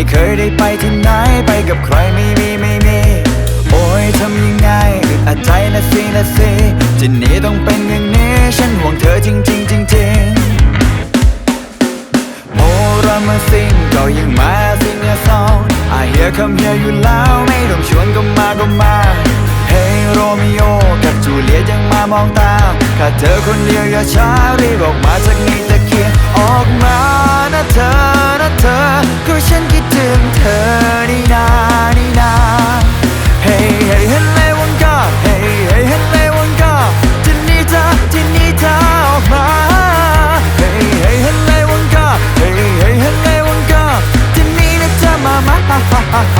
ไม่เคยได้ไปที่ไหนไปกับใครไม่มีไม่มี โอ้ยทำยังไงอึดอัดใจนะสินะสิจะหนีต้องเป็นอย่างนี้ฉันห่วงเธอจริงจริงๆจริงโอ้รามาซิงก็ยังมาซิง a song I hear come here อยู่แล้วไม่ต้องชวนก็มาก็มา Hey โรมิโอกับจูเลียยังมามองตาข้าเธอคนเดียวอย่าช้ารีบออกมาจากนี้ตะเคียนออกมานะเธอ เธอ ก็ฉันคิดถึงเธอนี่นานี่นา Hey hey เห็นเลยวังกา Hey hey เห็นเลยวังกาที่นี่เธอที่นี่เธอออกมา Hey hey เห็นเลยวังกา Hey hey เห็นเลยวังกาที่นี่นะเธอมามา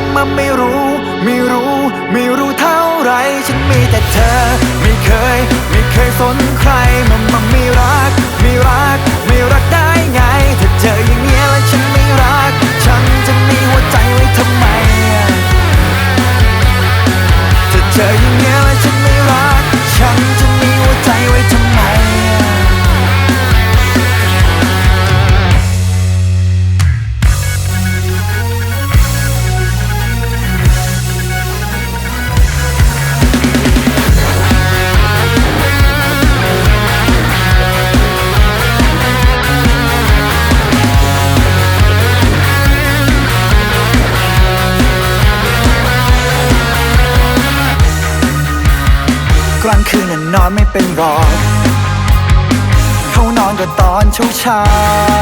ไงมันไม่รู้ ไม่รู้ ไม่รู้เท่าไร ฉันมีแต่เธอ ไม่เคย ไม่เคยสนใครมันมันไม่รัก ไม่รัก ไม่รักได้ไง ถ้าเจออย่างเงี้ยแล้วฉันไม่รัก ฉันจะมีหัวใจไว้ทำไมถ้าเจอ เป็นรอกเขานอนก็ตอนเช้าเช้า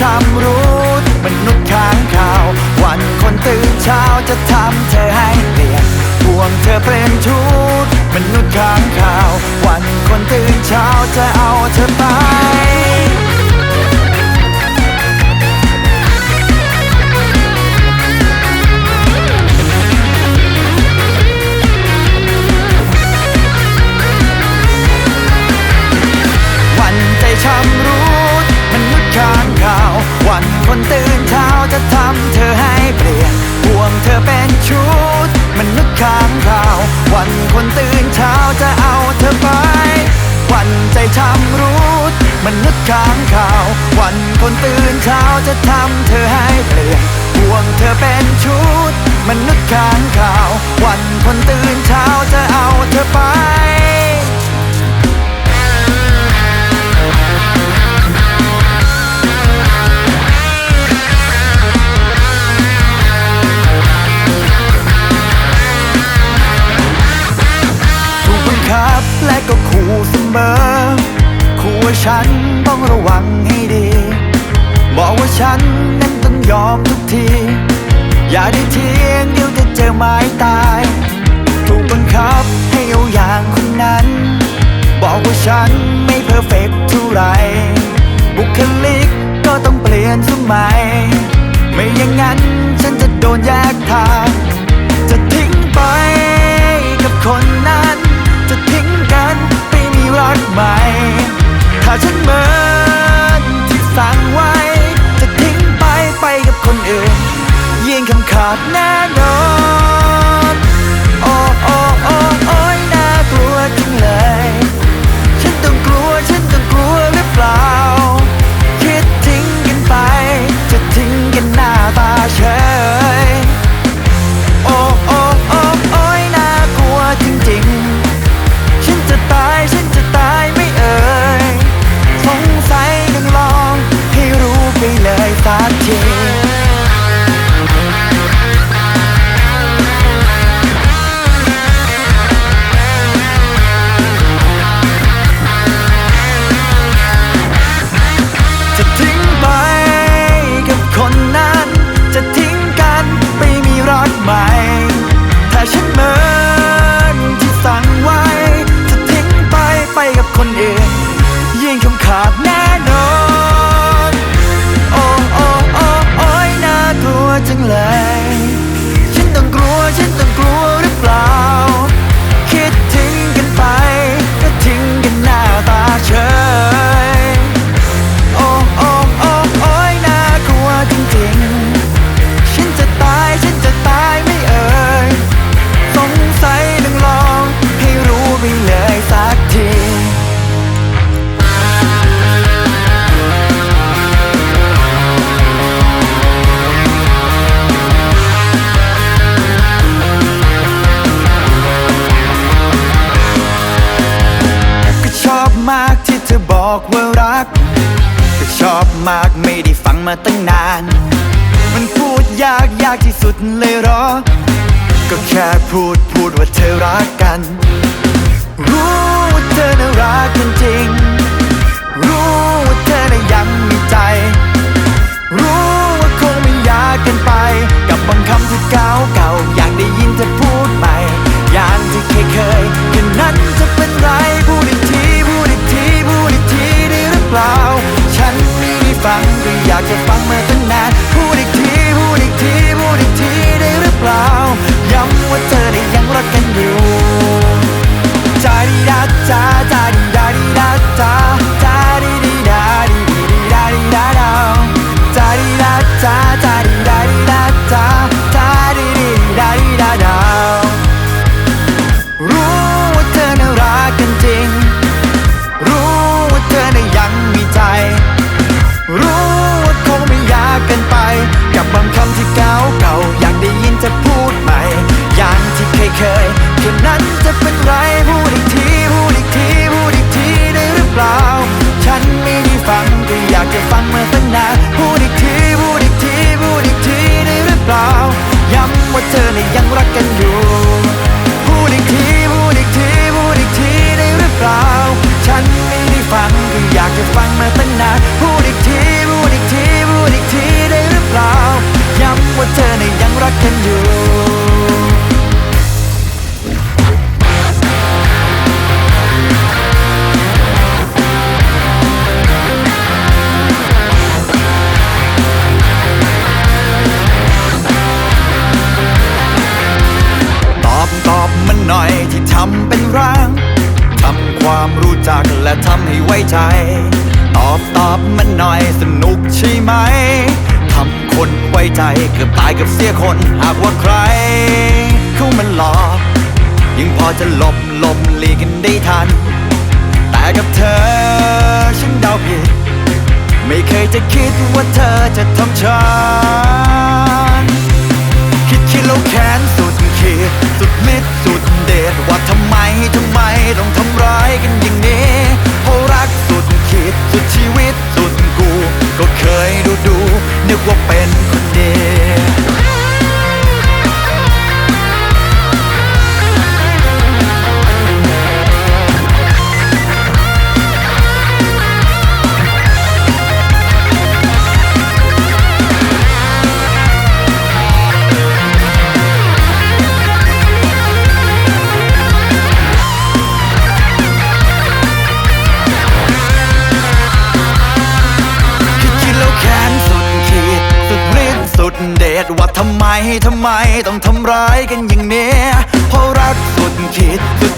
ชำรุดมนุษย์ค้างข่าว วันคนตื่นเช้าจะทำเธอให้เปลี่ยนห่วงเธอเป็นชุดมนุษย์ค้างข่าว วันคนตื่นเช้าจะเอาเธอไป ค้างข่าว วันคนตื่นเช้าจะทำเธอให้เปลี่ยนห่วงเธอเป็นชุดมนุษย์ค้างข่าว วันคนตื่นเช้าจะเอาเธอไปและก็ขู่เสมอ ว่าฉันต้องระวังให้ดี บอกว่าฉันนั้นต้องยอมทุกที อย่าได้เทียงเดี๋ยวจะเจอไม้ตาย ถูกบังคับให้เอาอย่างคนนั้น บอกว่าฉันไม่เพอร์เฟกเท่าไหร่ มากไม่ได้ฟังมาตั้งนาน มันพูดยากยากที่สุดเลยหรอ ก็แค่พูดพูดว่าเธอรักกัน รู้ว่าเธอน่ารักกันจริง เกือบตายกับเสียคน หากว่าใคร เข้ามันหลอก ยังพอจะหลบหลบหลีกันได้ทัน แต่กับเธอฉันเดาผิด ไม่เคยจะคิดว่าเธอจะทำฉัน คิดคิดแล้วแค้นสุดขีดสุดมิดสุดเดชว่าทำไมทำไมต้องทำร้าย ทำไม ต้องทำร้ายกันอย่างนี้เพราะรักสุดขีดสุด